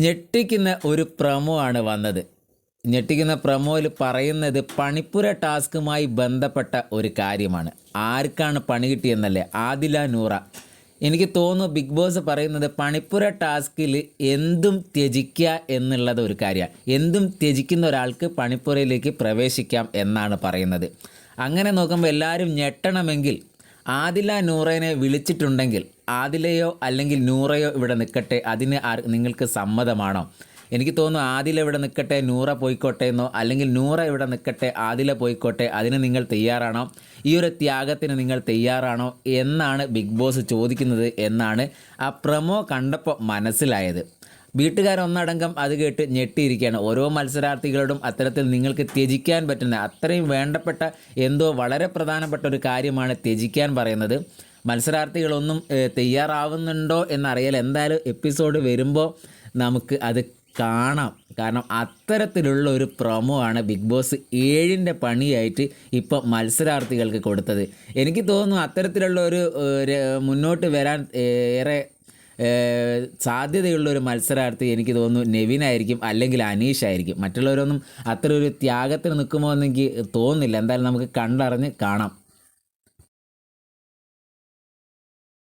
ഞെട്ടിക്കുന്ന ഒരു പ്രമോ ആണ് വന്നത്. ഞെട്ടിക്കുന്ന പ്രമോയിൽ പറയുന്നത് പണിപ്പുര ടാസ്കുമായി ബന്ധപ്പെട്ട ഒരു കാര്യമാണ്. ആർക്കാണ് പണി കിട്ടിയെന്നല്ലേ? ആദില നൂറ. എനിക്ക് തോന്നുന്നു ബിഗ് ബോസ് പറയുന്നത് പണിപ്പുര ടാസ്കിൽ എന്തും ത്യജിക്കുക എന്നുള്ളത് ഒരു കാര്യമാണ്. എന്തും ത്യജിക്കുന്ന ഒരാൾക്ക് പണിപ്പുരയിലേക്ക് പ്രവേശിക്കാം എന്നാണ് പറയുന്നത്. അങ്ങനെ നോക്കുമ്പോൾ എല്ലാവരും ഞെട്ടണമെങ്കിൽ ആദില നൂറേനെ വിളിച്ചിട്ടുണ്ടെങ്കിൽ ആദിലയോ അല്ലെങ്കിൽ നൂറയോ ഇവിടെ നിൽക്കട്ടെ. അതിന് നിങ്ങൾക്ക് സമ്മതമാണോ? എനിക്ക് തോന്നുന്നു ആദില ഇവിടെ നിൽക്കട്ടെ നൂറ പോയിക്കോട്ടെ എന്നോ അല്ലെങ്കിൽ നൂറ ഇവിടെ നിൽക്കട്ടെ ആദില പോയിക്കോട്ടെ അതിന് നിങ്ങൾ തയ്യാറാണോ? ഈ ഒരു ത്യാഗത്തിന് നിങ്ങൾ തയ്യാറാണോ എന്നാണ് ബിഗ് ബോസ് ചോദിക്കുന്നത് എന്നാണ് ആ പ്രമോ കണ്ടപ്പോൾ മനസ്സിലായത്. വീട്ടുകാരൊന്നടങ്കം അത് കേട്ട് ഞെട്ടിയിരിക്കുകയാണ്. ഓരോ മത്സരാർത്ഥികളോടും അത്തരത്തിൽ നിങ്ങൾക്ക് ത്യജിക്കാൻ പറ്റുന്ന അത്രയും വേണ്ടപ്പെട്ട എന്തോ വളരെ പ്രധാനപ്പെട്ട ഒരു കാര്യമാണ് ത്യജിക്കാൻ പറയുന്നത്. മത്സരാർത്ഥികളൊന്നും തയ്യാറാവുന്നുണ്ടോ എന്നറിയാൽ എന്തായാലും എപ്പിസോഡ് വരുമ്പോൾ നമുക്ക് അത് കാണാം. കാരണം അത്തരത്തിലുള്ള ഒരു പ്രൊമോ ആണ് ബിഗ് ബോസ് ഏഴിന്റെ പണിയായിട്ട് ഇപ്പോൾ മത്സരാർത്ഥികൾക്ക് കൊടുത്തത്. എനിക്ക് തോന്നുന്നു അത്തരത്തിലുള്ള ഒരു മുന്നോട്ട് വരാൻ ഏറെ സാധ്യതയുള്ള ഒരു മത്സരാർത്ഥി എനിക്ക് തോന്നുന്നു നെവിനായിരിക്കും അല്ലെങ്കിൽ അനീഷ് ആയിരിക്കും. മറ്റുള്ളവരൊന്നും അത്ര ഒരു ത്യാഗത്തിന് നിൽക്കുമോ എന്ന് എനിക്ക് തോന്നുന്നില്ല. എന്തായാലും നമുക്ക് കണ്ടറിഞ്ഞ് കാണാം.